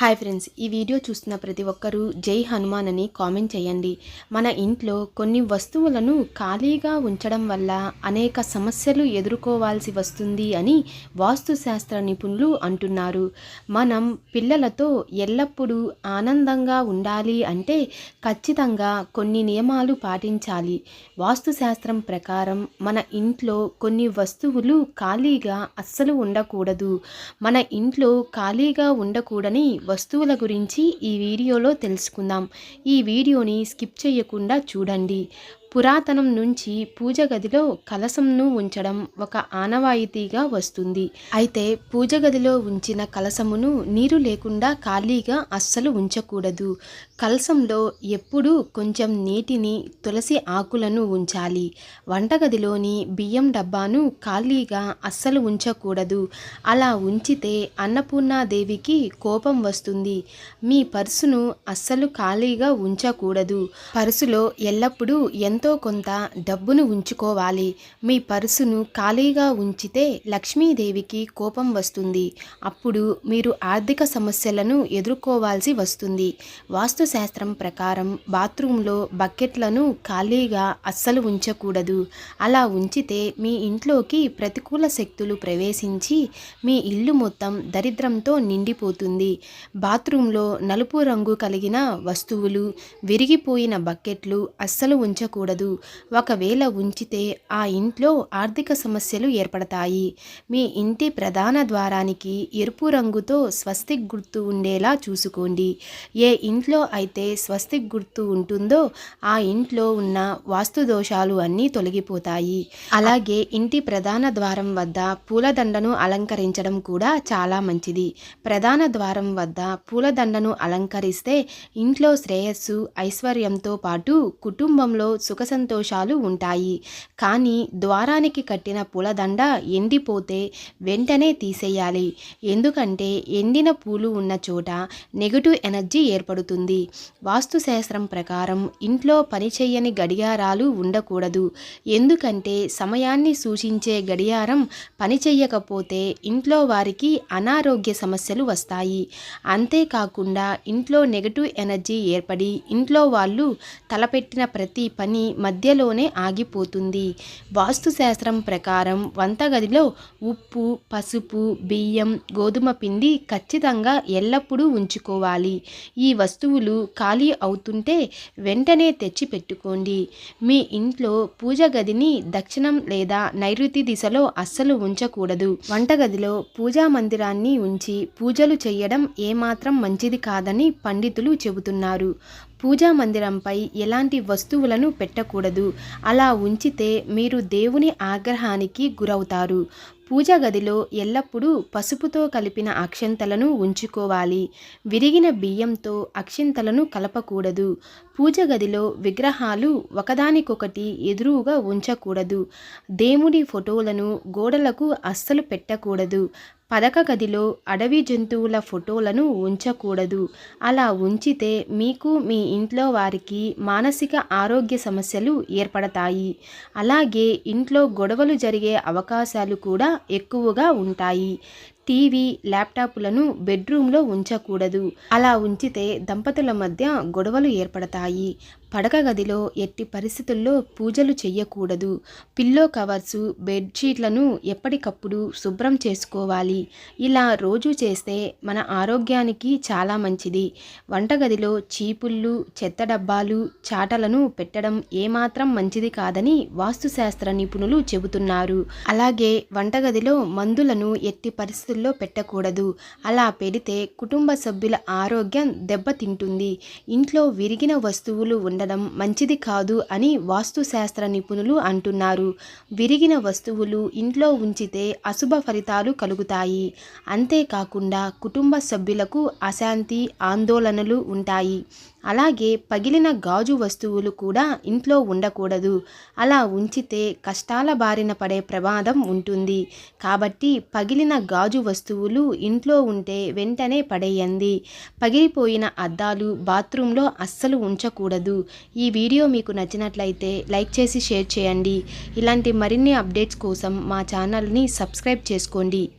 Hi friends ఈ video చూస్తున్న ప్రతి ఒక్కరూ జై హనుమాన్ అని కామెంట్ చేయండి. మన ఇంట్లో కొన్ని వస్తువులను ఖాళీగా ఉంచడం వల్ల అనేక సమస్యలు ఎదుర్కోవాల్సి వస్తుంది అని వాస్తుశాస్త్ర నిపుణులు అంటున్నారు. మనం పిల్లలతో ఎల్లప్పుడూ ఆనందంగా ఉండాలి అంటే ఖచ్చితంగా కొన్ని నియమాలు పాటించాలి. వాస్తుశాస్త్రం ప్రకారం మన ఇంట్లో కొన్ని వస్తువులు ఖాళీగా అస్సలు ఉండకూడదు. మన ఇంట్లో ఖాళీగా ఉండకూడని వస్తువుల గురించి ఈ వీడియోలో తెలుసుకుందాం. ఈ వీడియోని స్కిప్ చేయకుండా చూడండి. పురాతనం నుంచి పూజ గదిలో కలసంను ఉంచడం ఒక ఆనవాయితీగా వస్తుంది. అయితే పూజ గదిలో ఉంచిన కలసమును నీరు లేకుండా ఖాళీగా అస్సలు ఉంచకూడదు. కలసంలో ఎప్పుడూ కొంచెం నీటిని తులసి ఆకులను ఉంచాలి. వంటగదిలోని బియ్యం డబ్బాను ఖాళీగా అస్సలు ఉంచకూడదు. అలా ఉంచితే అన్నపూర్ణాదేవికి కోపం వస్తుంది. మీ పర్సును అస్సలు ఖాళీగా ఉంచకూడదు. పర్సులో ఎల్లప్పుడూ ఎంత ఎంతో కొంత డబ్బును ఉంచుకోవాలి. మీ పర్సును ఖాళీగా ఉంచితే లక్ష్మీదేవికి కోపం వస్తుంది. అప్పుడు మీరు ఆర్థిక సమస్యలను ఎదుర్కోవాల్సి వస్తుంది. వాస్తుశాస్త్రం ప్రకారం బాత్రూంలో బకెట్లను ఖాళీగా అస్సలు ఉంచకూడదు. అలా ఉంచితే మీ ఇంట్లోకి ప్రతికూల శక్తులు ప్రవేశించి మీ ఇల్లు మొత్తం దరిద్రంతో నిండిపోతుంది. బాత్రూంలో నలుపు రంగు కలిగిన వస్తువులు విరిగిపోయిన బకెట్లు అస్సలు ఉంచకూడదు. ఉండదు ఒకవేళ ఉంచితే ఆ ఇంట్లో ఆర్థిక సమస్యలు ఏర్పడతాయి. మీ ఇంటి ప్రధాన ద్వారానికి ఎరుపు రంగుతో స్వస్తిక్ గుర్తు ఉండేలా చూసుకోండి. ఏ ఇంట్లో అయితే స్వస్తిక్ గుర్తు ఉంటుందో ఆ ఇంట్లో ఉన్న వాస్తు దోషాలు అన్నీ తొలగిపోతాయి. అలాగే ఇంటి ప్రధాన ద్వారం వద్ద పూలదండను అలంకరించడం కూడా చాలా మంచిది. ప్రధాన ద్వారం వద్ద పూలదండను అలంకరిస్తే ఇంట్లో శ్రేయస్సు ఐశ్వర్యంతో పాటు కుటుంబంలో సుఖ సంతోషాలు ఉంటాయి. కానీ ద్వారానికి కట్టిన పూలదండ ఎండిపోతే వెంటనే తీసేయాలి. ఎందుకంటే ఎండిన పూలు ఉన్న చోట నెగటివ్ ఎనర్జీ ఏర్పడుతుంది. వాస్తుశాస్త్రం ప్రకారం ఇంట్లో పనిచేయని గడియారాలు ఉండకూడదు. ఎందుకంటే సమయాన్ని సూచించే గడియారం పనిచేయకపోతే ఇంట్లో వారికి అనారోగ్య సమస్యలు వస్తాయి. అంతేకాకుండా ఇంట్లో నెగటివ్ ఎనర్జీ ఏర్పడి ఇంట్లో వాళ్ళు తలపెట్టిన ప్రతి పని మధ్యలోనే ఆగిపోతుంది. వాస్తుశాస్త్రం ప్రకారం వంటగదిలో ఉప్పు పసుపు బియ్యం గోధుమ పిండి ఖచ్చితంగా ఎల్లప్పుడూ ఉంచుకోవాలి. ఈ వస్తువులు ఖాళీ అవుతుంటే వెంటనే తెచ్చి పెట్టుకోండి మీ ఇంట్లో పూజ గదిని దక్షిణం లేదా నైరుతి దిశలో అస్సలు ఉంచకూడదు. వంటగదిలో పూజా మందిరాన్ని ఉంచి పూజలు చేయడం ఏమాత్రం మంచిది కాదని పండితులు చెబుతున్నారు. పూజా మందిరంపై ఎలాంటి వస్తువులను పెట్టకూడదు. అలా ఉంచితే మీరు దేవుని ఆగ్రహానికి గురవుతారు. పూజ గదిలో ఎల్లప్పుడూ పసుపుతో కలిపిన అక్షంతలను ఉంచుకోవాలి. విరిగిన బియ్యంతో అక్షింతలను కలపకూడదు. పూజ గదిలో విగ్రహాలు ఒకదానికొకటి ఎదురుగా ఉంచకూడదు. దేవుడి ఫోటోలను గోడలకు అస్సలు పెట్టకూడదు. పదక గదిలో అడవి జంతువుల ఫోటోలను ఉంచకూడదు. అలా ఉంచితే మీకు మీ ఇంట్లో వారికి మానసిక ఆరోగ్య సమస్యలు ఏర్పడతాయి. అలాగే ఇంట్లో గొడవలు జరిగే అవకాశాలు కూడా ఎక్కువగా ఉంటాయి. టీవీ ల్యాప్టాప్లను బెడ్రూమ్లో ఉంచకూడదు. అలా ఉంచితే దంపతుల మధ్య గొడవలు ఏర్పడతాయి. పడక గదిలో ఎట్టి పరిస్థితుల్లో పూజలు చెయ్యకూడదు. పిల్లో కవర్సు బెడ్షీట్లను ఎప్పటికప్పుడు శుభ్రం చేసుకోవాలి. ఇలా రోజు చేస్తే మన ఆరోగ్యానికి చాలా మంచిది. వంటగదిలో చీపుళ్ళు చెత్త డబ్బాలు చాటలను పెట్టడం ఏమాత్రం మంచిది కాదని వాస్తుశాస్త్ర నిపుణులు చెబుతున్నారు. అలాగే వంటగదిలో మందులను ఎట్టి పరిస్థితుల్లో పెట్టకూడదు. అలా పెడితే కుటుంబ సభ్యుల ఆరోగ్యం దెబ్బతింటుంది. ఇంట్లో విరిగిన వస్తువులు ఉండడం మంచిది కాదు అని వాస్తుశాస్త్ర నిపుణులు అంటున్నారు. విరిగిన వస్తువులు ఇంట్లో ఉంచితే అశుభ ఫలితాలు కలుగుతాయి. అంతేకాకుండా కుటుంబ సభ్యులకు అశాంతి ఆందోళనలు ఉంటాయి. అలాగే పగిలిన గాజు వస్తువులు కూడా ఇంట్లో ఉండకూడదు. అలా ఉంచితే కష్టాల బారిన పడే ప్రమాదం ఉంటుంది. కాబట్టి పగిలిన గాజు వస్తువులు ఇంట్లో ఉంటే వెంటనే పడేయండి. పగిలిపోయిన అద్దాలు బాత్రూంలో అస్సలు ఉంచకూడదు. ఈ వీడియో మీకు నచ్చినట్లయితే లైక్ చేసి షేర్ చేయండి. ఇలాంటి మరిన్ని అప్డేట్స్ కోసం మా ఛానల్ని సబ్స్క్రైబ్ చేసుకోండి.